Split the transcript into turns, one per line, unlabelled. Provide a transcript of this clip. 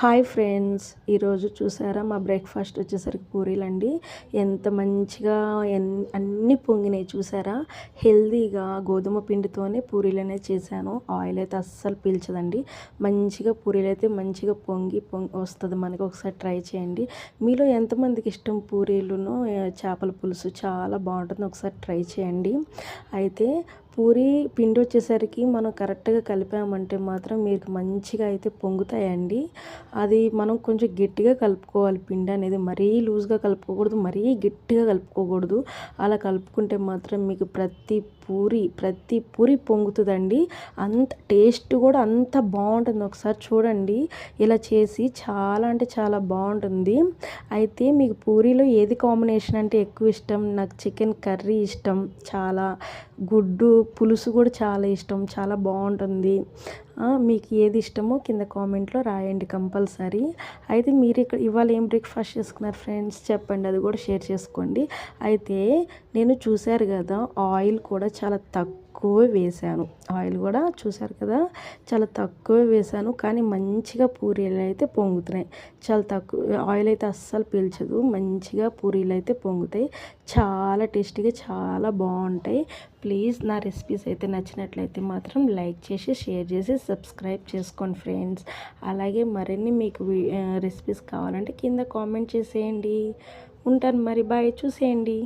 Hi friends ఈరోజు చూసారా మా బ్రేక్ఫాస్ట్ వచ్చేసరికి పూరీలండి. ఎంత మంచిగా ఎన్ అన్నీ పొంగినాయి చూసారా? హెల్దీగా గోధుమ పిండితోనే పూరీలు చేశాను. ఆయిల్ అయితే అస్సలు పీల్చదండి. మంచిగా పూరీలు అయితే మంచిగా పొంగి పొంగి వస్తుంది. మనకి ఒకసారి ట్రై చేయండి. మీలో ఎంతమందికి ఇష్టం పూరీలును? చేపల పులుసు చాలా బాగుంటుంది. ఒకసారి ట్రై చేయండి. అయితే పూరి పిండి వచ్చేసరికి మనం కరెక్ట్గా కలిపామంటే మాత్రం మీకు మంచిగా అయితే పొంగుతాయండి. అది మనం కొంచెం గట్టిగా కలుపుకోవాలి పిండి అనేది. మరీ లూజ్గా కలుపుకోకూడదు మరీ గట్టిగా కలుపుకోకూడదు. అలా కలుపుకుంటే మాత్రం మీకు ప్రతి పూరి ప్రతి పూరి పొంగుతుందండి. అంత టేస్ట్ కూడా అంత బాగుంటుంది. ఒకసారి చూడండి. ఇలా చేసి చాలా అంటే చాలా బాగుంటుంది. అయితే మీకు పూరీలో ఏది కాంబినేషన్ అంటే ఎక్కువ ఇష్టం? నాకు చికెన్ కర్రీ ఇష్టం. చాలా గుడ్డు పులుసు కూడా చాలా ఇష్టం చాలా బాగుంటుంది. మీకు ఏది ఇష్టమో కింద కామెంట్లో రాయండి కంపల్సరీ. అయితే మీరు ఇక్కడ ఇవాళ ఏం బ్రేక్ఫాస్ట్ చేసుకున్నారు ఫ్రెండ్స్? చెప్పండి అది కూడా షేర్ చేసుకోండి. అయితే నేను చూశారు కదా ఆయిల్ కూడా చాలా తక్కువ తక్కువ వేసాను ఆయిల్ కూడా చూసారు కదా చాలా తక్కువ వేసాను కానీ మంచిగా పూరీలు అయితే పొంగుతున్నాయి. చాలా తక్కువ ఆయిల్ అయితే అస్సలు పీల్చదు. మంచిగా పూరీలు అయితే పొంగుతాయి. చాలా టేస్టీగా చాలా బాగుంటాయి. ప్లీజ్ నా రెసిపీస్ అయితే నచ్చినట్లయితే మాత్రం లైక్ చేసి షేర్ చేసి సబ్స్క్రైబ్ చేసుకోండి ఫ్రెండ్స్ అలాగే మరిన్ని మీకు రెసిపీస్ కావాలంటే కింద కామెంట్ చేసేయండి. ఉంటాను మరి బాయ్ చూసేయండి.